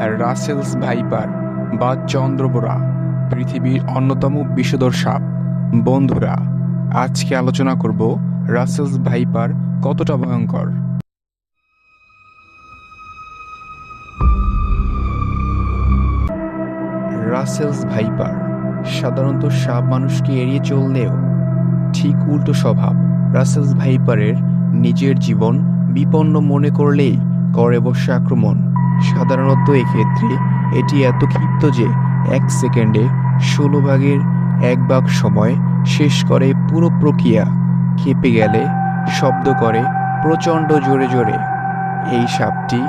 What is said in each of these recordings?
Russell's viper বা চন্দ্রবোরা, পৃথিবীর অন্যতম বিষধর সাপ। বন্ধুরা, আজকে আলোচনা করব রাসেলস ভাইপার কতটা ভয়ঙ্কর। রাসেলস ভাইপার সাধারণত সাপ মানুষকে এড়িয়ে চললেও ঠিক উল্টো স্বভাব রাসেলস ভাইপারের নিজের জীবন বিপন্ন মনে করলেই করে বসে আক্রমণ। সাধারণত এক্ষেত্রে এটি এত ক্ষিপ্ত যে এক সেকেন্ডে ষোলো ভাগের এক ভাগ সময় শেষ করে পুরো প্রক্রিয়া। খেপে গেলে শব্দ করে প্রচণ্ড জোরে জোরে। এই সাপটি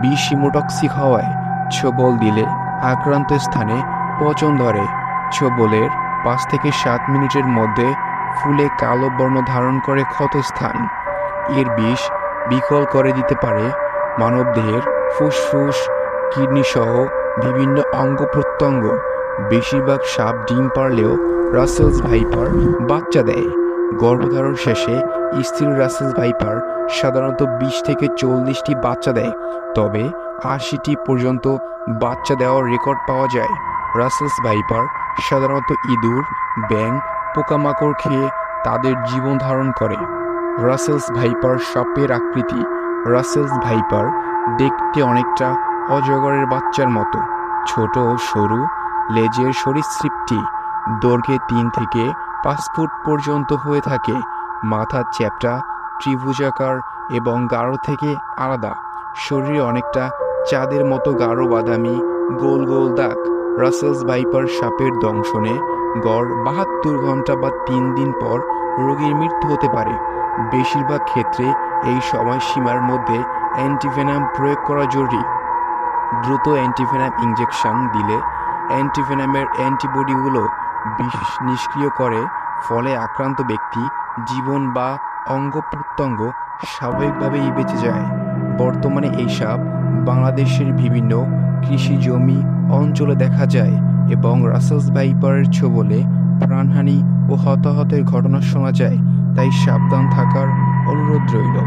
বিষ হিমোটক্সিক হওয়ায় ছোবল দিলে আক্রান্ত স্থানে পচন ধরে। ছোবলের পাঁচ থেকে সাত মিনিটের মধ্যে ফুলে কালো বর্ণ ধারণ করে ক্ষতস্থান। এর বিষ বিকল করে দিতে পারে মানবদেহের ফুসফুস, কিডনি সহ বিভিন্ন অঙ্গ প্রত্যঙ্গ, বেশিরভাগ সাপ ডিম পারলেও রাসেলস ভাইপার বাচ্চা দেয়। গর্ভধারণ শেষে স্ত্রী রাসেলস ভাইপার সাধারণত বিশ থেকে চল্লিশটি বাচ্চা দেয়, তবে আশিটি পর্যন্ত বাচ্চা দেওয়ার রেকর্ড পাওয়া যায়। রাসেলস ভাইপার সাধারণত ইঁদুর ব্যাং পোকামাকড় খেয়ে তাদের জীবন ধারণ করে। রাসেলস ভাইপার সাপের আকৃতি। রাসেলস ভাইপার দেখতে অনেকটা অজগরের বাচ্চার মতো। ছোট ও সরু, লেজের সরীসৃপটি দৈর্ঘ্যে তিন থেকে পাঁচ ফুট পর্যন্ত হয়ে থাকে। মাথার চ্যাপটা ত্রিভুজাকার এবং গাঢ় থেকে আলাদা। শরীরে অনেকটা চাঁদের মতো গাঢ় বাদামি, গোল গোল দাগ, রাসেলস ভাইপার সাপের দংশনে গড় বাহাত্তর ঘণ্টা বা তিন দিন পর রোগীর মৃত্যু হতে পারে। বেশিরভাগ ক্ষেত্রে এই সময়সীমার মধ্যে অ্যান্টিভেনাম প্রয়োগ করা জরুরি। দ্রুত অ্যান্টিভেনাম ইঞ্জেকশন দিলে অ্যান্টিভেনামের অ্যান্টিবডিগুলো বিষ নিষ্ক্রিয় করে, ফলে আক্রান্ত ব্যক্তি জীবন বা অঙ্গ প্রত্যঙ্গ স্বাভাবিকভাবেই বেঁচে যায়। বর্তমানে এই সাপ বাংলাদেশের বিভিন্ন কৃষি জমি অঞ্চলে দেখা যায় এবং রাসেলস ভাইপারের ছোবলে প্রাণহানি ও হতাহতের ঘটনা শোনা যায়, তাই সাবধান থাকার অনুরোধ রইল।